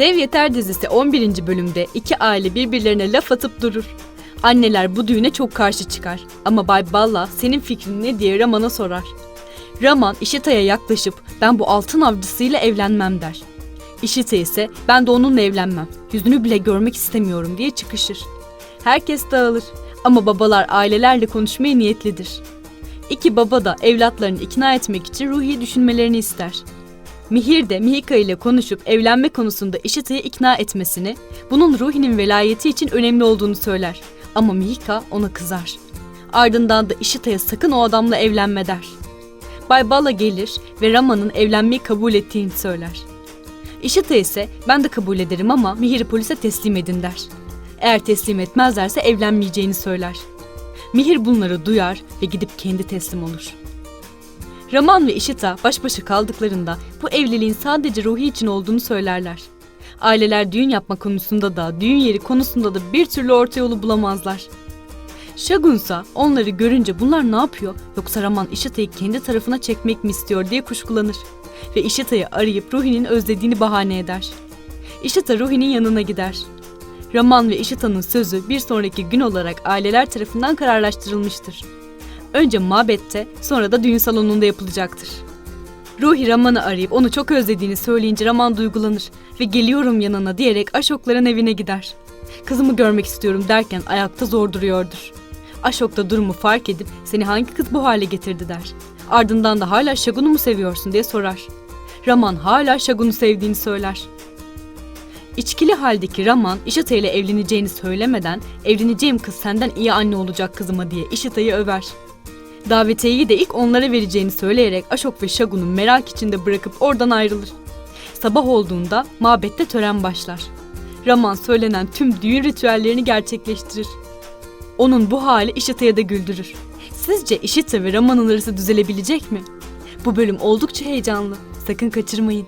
Sev Yeter dizisi 11. bölümde iki aile birbirlerine laf atıp durur. Anneler bu düğüne çok karşı çıkar ama Bay Balla senin fikrin ne diye Raman'a sorar. Raman Işita'ya yaklaşıp ben bu altın avcısıyla evlenmem der. Işita ise ben de onunla evlenmem, yüzünü bile görmek istemiyorum diye çıkışır. Herkes dağılır ama babalar ailelerle konuşmaya niyetlidir. İki baba da evlatlarını ikna etmek için Ruhi'yi düşünmelerini ister. Mihir de Mihika ile konuşup evlenme konusunda Işita'yı ikna etmesini, bunun Ruhi'nin velayeti için önemli olduğunu söyler. Ama Mihika ona kızar. Ardından da Işita'ya sakın o adamla evlenme der. Bay Bala gelir ve Rama'nın evlenmeyi kabul ettiğini söyler. Işita ise ben de kabul ederim ama Mihir'i polise teslim edin der. Eğer teslim etmezlerse evlenmeyeceğini söyler. Mihir bunları duyar ve gidip kendi teslim olur. Raman ve Işita baş başa kaldıklarında bu evliliğin sadece Ruhi için olduğunu söylerler. Aileler düğün yapma konusunda da, düğün yeri konusunda da bir türlü orta yolu bulamazlar. Şagunsa onları görünce bunlar ne yapıyor yoksa Raman Işita'yı kendi tarafına çekmek mi istiyor diye kuşkulanır. Ve Işita'yı arayıp Ruhi'nin özlediğini bahane eder. Işita Ruhi'nin yanına gider. Raman ve Işita'nın sözü bir sonraki gün olarak aileler tarafından kararlaştırılmıştır. Önce mabette sonra da düğün salonunda yapılacaktır. Ruhi Raman'ı arayıp onu çok özlediğini söyleyince Raman duygulanır ve geliyorum yanına diyerek Aşokların evine gider. Kızımı görmek istiyorum derken ayakta zor duruyordur. Aşok da durumu fark edip seni hangi kız bu hale getirdi der. Ardından da hala Şagun'u mu seviyorsun diye sorar. Raman hala Şagun'u sevdiğini söyler. İçkili haldeki Raman Işita ile evleneceğini söylemeden evleneceğim kız senden iyi anne olacak kızıma diye Işita'yı över. Davetiyeyi de ilk onlara vereceğini söyleyerek Aşok ve Şagun'u merak içinde bırakıp oradan ayrılır. Sabah olduğunda mabette tören başlar. Raman söylenen tüm düğün ritüellerini gerçekleştirir. Onun bu hali Işita'ya da güldürür. Sizce Işita ve Raman'ın arası düzelebilecek mi? Bu bölüm oldukça heyecanlı. Sakın kaçırmayın.